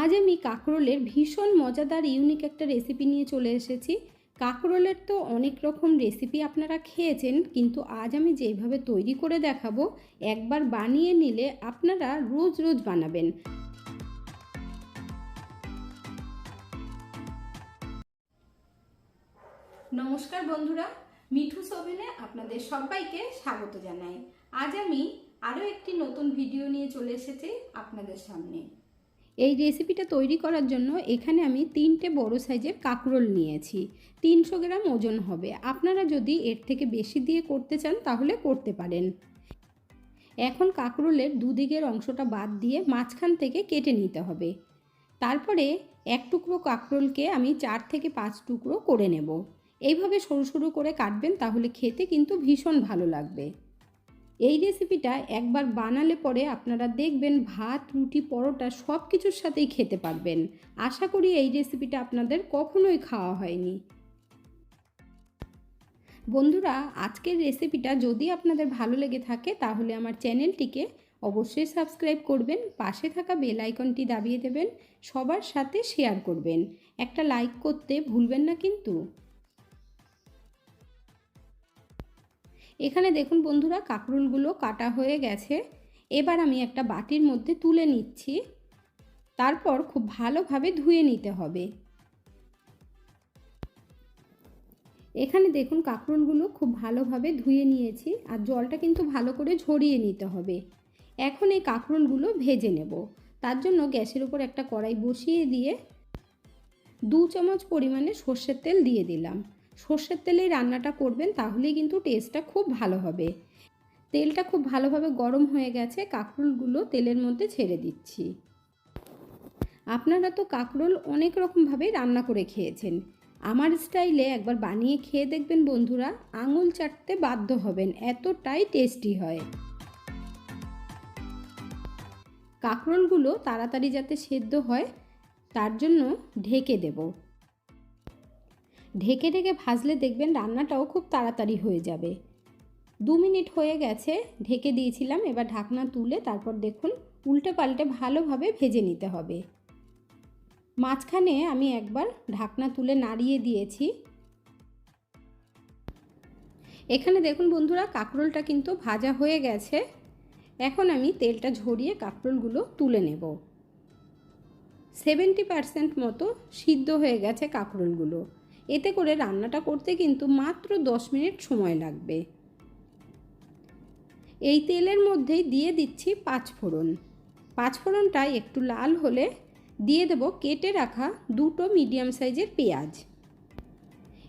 আজ আমি কাঁকরোলের ভীষণ মজাদার ইউনিক একটা রেসিপি নিয়ে চলে এসেছি। কাঁকরোলের তো অনেক রকম রেসিপি আপনারা খেয়েছেন, কিন্তু আজ আমি যেভাবে তৈরি করে দেখাবো, একবার বানিয়ে নিলে আপনারা রোজ রোজ বানাবেন। নমস্কার বন্ধুরা, মিঠু সোভেনে আপনাদের সবাইকে স্বাগত জানাই। আজ আমি আরও একটি নতুন ভিডিও নিয়ে চলে এসেছি আপনাদের সামনে। এই রেসিপিটা তৈরি করার জন্য এখানে আমি তিনটে বড় সাইজের কাঁকরোল নিয়েছি। তিনশো গ্রাম ওজন হবে। আপনারা যদি এর থেকে বেশি দিয়ে করতে চান, তাহলে করতে পারেন। এখন কাঁকরোলের দুদিকের অংশটা বাদ দিয়ে মাঝখান থেকে কেটে নিতে হবে। তারপরে এক টুকরো কাঁকরোলকে আমি চার থেকে পাঁচ টুকরো করে নেব। এইভাবে সরু সরু করে কাটবেন, তাহলে খেতে কিন্তু ভীষণ ভালো লাগবে। এই রেসিপিটা একবার বানালে পরে আপনারা দেখবেন ভাত, রুটি, পরোটা সব কিছুর সাথেই খেতে পারবেন। আশা করি এই রেসিপিটা আপনাদের কখনোই খাওয়া হয়নি। বন্ধুরা, আজকের রেসিপিটা যদি আপনাদের ভালো লেগে থাকে, তাহলে আমার চ্যানেলটিকে অবশ্যই সাবস্ক্রাইব করবেন, পাশে থাকা বেল আইকনটি দাবিয়ে দেবেন, সবার সাথে শেয়ার করবেন। একটা লাইক করতে ভুলবেন না কিন্তু। এখানে দেখুন বন্ধুরা, কাঁকরোলগুলো কাটা হয়ে গেছে। এবার আমি একটা বাটির মধ্যে তুলে নিচ্ছি। তারপর খুব ভালোভাবে ধুয়ে নিতে হবে। এখানে দেখুন কাঁকরোলগুলো খুব ভালোভাবে ধুয়ে নিয়েছি আর জলটা কিন্তু ভালো করে ঝরিয়ে নিতে হবে। এখন এই কাঁকরোলগুলো ভেজে নেব। তার জন্য গ্যাসের উপর একটা কড়াই বসিয়ে দিয়ে দু চামচ পরিমাণে সর্ষের তেল দিয়ে দিলাম। সর্ষের তেলেই রান্নাটা করবেন, তাহলেই কিন্তু টেস্টটা খুব ভালো হবে। তেলটা খুব ভালোভাবে গরম হয়ে গেছে, কাঁকরোলগুলো তেলের মধ্যে ছেড়ে দিচ্ছি। আপনারা তো কাঁকরোল অনেক রকমভাবে রান্না করে খেয়েছেন। আমার স্টাইলে একবার বানিয়ে খেয়ে দেখবেন বন্ধুরা, আঙুল চাটতে বাধ্য হবেন, এতটাই টেস্টি হয়। কাঁকরোলগুলো তাড়াতাড়ি যাতে সেদ্ধ হয়, তার জন্য ঢেকে দেবো। ঢেকে ঢেকে ভাজলে দেখবেন রান্নাটাও খুব তাড়াতাড়ি হয়ে যাবে। দু মিনিট হয়ে গেছে, ঢেকে দিয়েছিলাম, এবার ঢাকনা তুলে তারপর দেখুন উল্টে পাল্টে ভালোভাবে ভেজে নিতে হবে। মাঝখানে আমি একবার ঢাকনা তুলে নাড়িয়ে দিয়েছি। এখানে দেখুন বন্ধুরা, কাঁকরোলটা কিন্তু ভাজা হয়ে গেছে। এখন আমি তেলটা ঝরিয়ে কাঁকরোলগুলো তুলে নেব। সেভেন্টি পারসেন্ট মতো সিদ্ধ হয়ে গেছে কাঁকরোলগুলো। এতে করে রান্নাটা করতে কিন্তু মাত্র দশ মিনিট সময় লাগবে। এই তেলের মধ্যেই দিয়ে দিচ্ছি পাঁচ ফোড়ন পাঁচ ফোড়নটা একটু লাল হলে দিয়ে দেব কেটে রাখা দুটো মিডিয়াম সাইজের পেঁয়াজ।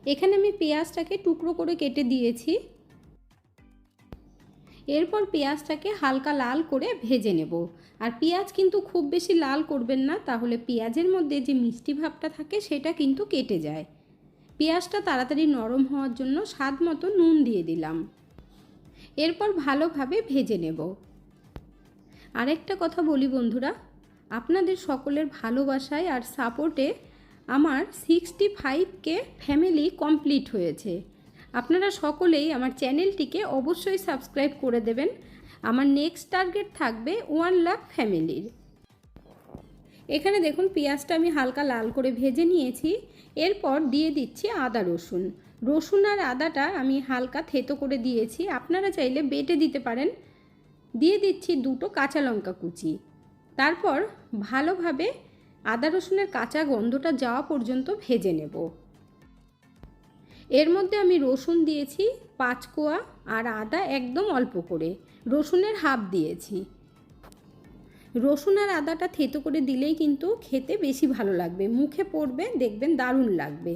এখানে আমি পেঁয়াজটাকে টুকরো করে কেটে দিয়েছি। এরপর পেঁয়াজটাকে হালকা লাল করে ভেজে নেব। আর পেঁয়াজ কিন্তু খুব বেশি লাল করবেন না, তাহলে পেঁয়াজের মধ্যে যে মিষ্টি ভাবটা থাকে সেটা কিন্তু কেটে যায়। পেঁয়াজটা তাড়াতাড়ি নরম হওয়ার জন্য স্বাদ মতো নুন দিয়ে দিলাম। এরপর ভালোভাবে ভেজে নেব। আরেকটা কথা বলি বন্ধুরা, আপনাদের সকলের ভালোবাসায় আর সাপোর্টে আমার সিক্সটি ফাইভকে ফ্যামিলি কমপ্লিট হয়েছে। আপনারা সকলেই আমার চ্যানেলটিকে অবশ্যই সাবস্ক্রাইব করে দেবেন। আমার নেক্সট টার্গেট থাকবে ওয়ান লাখ ফ্যামিলির এখানে দেখুন পেঁয়াজটা আমি হালকা লাল করে ভেজে নিয়েছি। এরপর দিয়ে দিচ্ছি আদা, রসুন। রসুন আর আদাটা আমি হালকা থেতো করে দিয়েছি। আপনারা চাইলে বেটে দিতে পারেন। দিয়ে দিচ্ছি দুটো কাঁচা লঙ্কা কুচি। তারপর ভালোভাবে আদা, রসুনের কাঁচা গন্ধটা যাওয়া পর্যন্ত ভেজে নেব। এর মধ্যে আমি রসুন দিয়েছি পাঁচ কোয়া আর আদা একদম অল্প করে। রসুনের হাফ দিয়েছি। রসুন আর আদাটা থেতো করে দিলেই কিন্তু খেতে বেশি ভালো লাগবে। মুখে পড়বে, দেখবেন দারুণ লাগবে।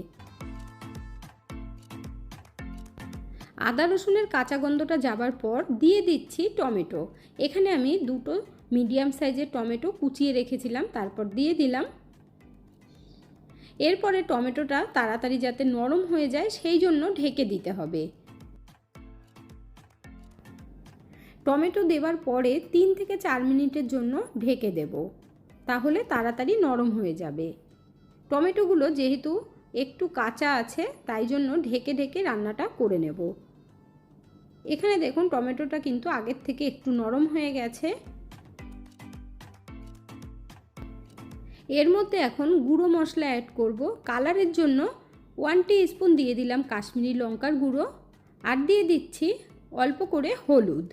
আদা রসুনের কাঁচা গন্ধটা যাবার পর দিয়ে দিচ্ছি টমেটো। এখানে আমি দুটো মিডিয়াম সাইজের টমেটো কুচিয়ে রেখেছিলাম, তারপর দিয়ে দিলাম। এরপরে টমেটোটা তাড়াতাড়ি যাতে নরম হয়ে যায়, সেই জন্য ঢেকে দিতে হবে। টমেটো দেওয়ার পরে তিন থেকে চার মিনিটের জন্য ঢেকে দেব। তাহলে তাড়াতাড়ি নরম হয়ে যাবে। টমেটোগুলো যেহেতু একটু কাঁচা আছে, তাই জন্য ঢেকে ঢেকে রান্নাটা করে নেব। এখানে দেখুন, টমেটোটা কিন্তু আগের থেকে একটু নরম হয়ে গেছে। এর মধ্যে এখন গুঁড়ো মশলা অ্যাড করব। কালারের জন্য ওয়ান স্পুন দিয়ে দিলাম কাশ্মীরি লঙ্কার গুঁড়ো। আর দিয়ে দিচ্ছি অল্প করে হলুদ।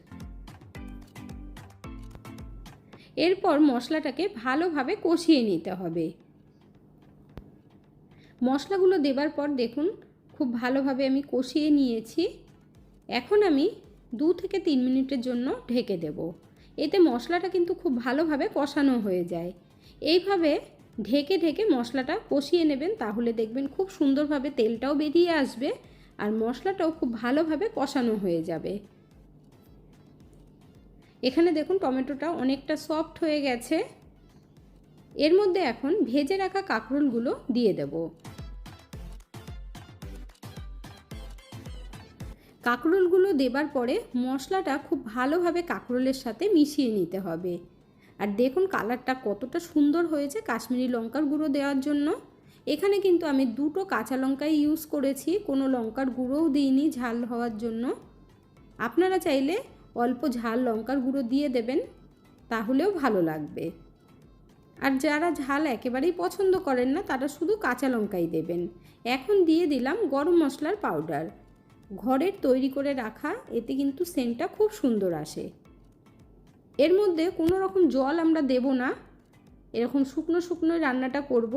এরপর মশলাটাকে ভালোভাবে কষিয়ে নিতে হবে। মশলাগুলো দেবার পর দেখুন, খুব ভালোভাবে আমি কষিয়ে নিয়েছি। এখন আমি দু থেকে তিন মিনিটের জন্য ঢেকে দেব। এতে মশলাটা কিন্তু খুব ভালোভাবে কষানো হয়ে যায়। এইভাবে ঢেকে ঢেকে মশলাটা কষিয়ে নেবেন, তাহলে দেখবেন খুব সুন্দরভাবে তেলটাও বেরিয়ে আসবে আর মশলাটাও খুব ভালোভাবে কষানো হয়ে যাবে। এখানে দেখুন টমেটোটা অনেকটা সফট হয়ে গেছে। এর মধ্যে এখন ভেজে রাখা কাঁকরোলগুলো দিয়ে দেব। কাঁকরোলগুলো দেবার পরে মশলাটা খুব ভালোভাবে কাঁকরোলের সাথে মিশিয়ে নিতে হবে। আর দেখুন কালারটা কতটা সুন্দর হয়েছে কাশ্মীরি লঙ্কার গুঁড়ো দেওয়ার জন্য। এখানে কিন্তু আমি দুটো কাঁচা লঙ্কাই ইউজ করেছি, কোনো লঙ্কার গুঁড়োও দিইনি, ঝাল হওয়ার জন্য। আপনারা চাইলে অল্প ঝাল লঙ্কার গুঁড়ো দিয়ে দেবেন, তাহলেও ভালো লাগবে। আর যারা ঝাল একেবারেই পছন্দ করেন না, তারা শুধু কাঁচা লঙ্কাই দেবেন। এখন দিয়ে দিলাম গরম মশলার পাউডার। ঘরের তৈরি করে রাখা, এতে কিন্তু সেন্টটা খুব সুন্দর আসে। এর মধ্যে কোনো রকম জল আমরা দেব না। এরকম শুকনো শুকনো রান্নাটা করব।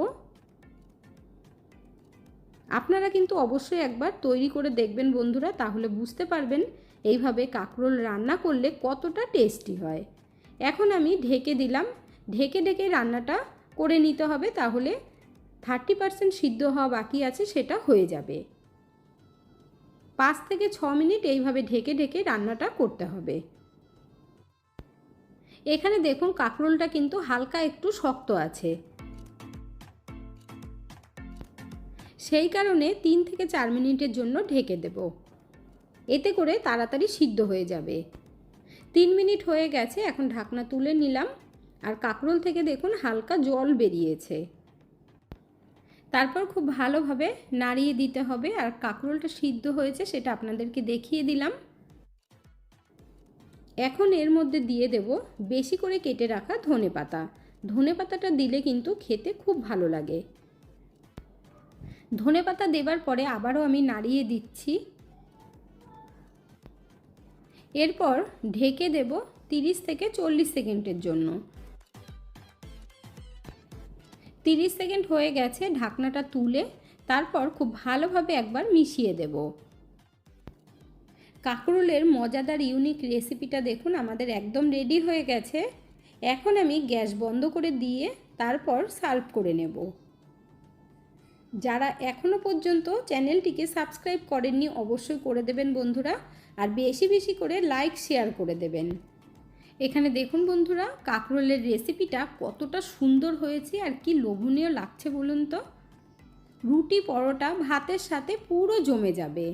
আপনারা কিন্তু অবশ্যই একবার তৈরি করে দেখবেন বন্ধুরা, তাহলে বুঝতে পারবেন এইভাবে কাঁকরোল রান্না করলে কতটা টেস্টি হয়। এখন আমি ঢেকে দিলাম। ঢেকে ঢেকে রান্নাটা করে নিতে হবে, তাহলে থার্টি পারসেন্ট সিদ্ধ হওয়া বাকি আছে, সেটা হয়ে যাবে। পাঁচ থেকে ছ মিনিট এইভাবে ঢেকে ঢেকে রান্নাটা করতে হবে। এখানে দেখুন, কাঁকরোলটা কিন্তু হালকা একটু শক্ত আছে। সেই কারণে তিন থেকে চার মিনিটের জন্য ঢেকে দেব। এতে করে তাড়াতাড়ি সিদ্ধ হয়ে যাবে। তিন মিনিট হয়ে গেছে, এখন ঢাকনা তুলে নিলাম। আর কাঁকরোল থেকে দেখুন হালকা জল বেরিয়েছে। তারপর খুব ভালোভাবে নাড়িয়ে দিতে হবে। আর কাঁকরোলটা সিদ্ধ হয়েছে সেটা আপনাদেরকে দেখিয়ে দিলাম। এখন এর মধ্যে দিয়ে দেব বেশি করে কেটে রাখা ধনে পাতা ধনে পাতাটা দিলে কিন্তু খেতে খুব ভালো লাগে। ধনে পাতা দেবার পরে আবারও আমি নাড়িয়ে দিচ্ছি। এরপর ঢেকে দেব তিরিশ থেকে চল্লিশ সেকেন্ডের জন্য। তিরিশ সেকেন্ড হয়ে গেছে ঢাকনাটা তুলে, তারপর খুব ভালোভাবে একবার মিশিয়ে দেব। কাঁকরোলের মজাদার ইউনিক রেসিপিটা দেখুন, আমাদের একদম রেডি হয়ে গেছে। এখন আমি গ্যাস বন্ধ করে দিয়ে তারপর সার্ভ করে নেব। যারা এখনও পর্যন্ত চ্যানেলটিকে সাবস্ক্রাইব করেননি অবশ্যই করে দেবেন বন্ধুরা, আর বেশি বেশি করে লাইক, শেয়ার করে দেবেন। এখানে দেখুন বন্ধুরা, কাঁকরোলের রেসিপিটা কতটা সুন্দর হয়েছে আর কি লোভনীয় লাগছে বলুন তো। রুটি পরোটা ভাতের সাথে পুরো জমে যাবে।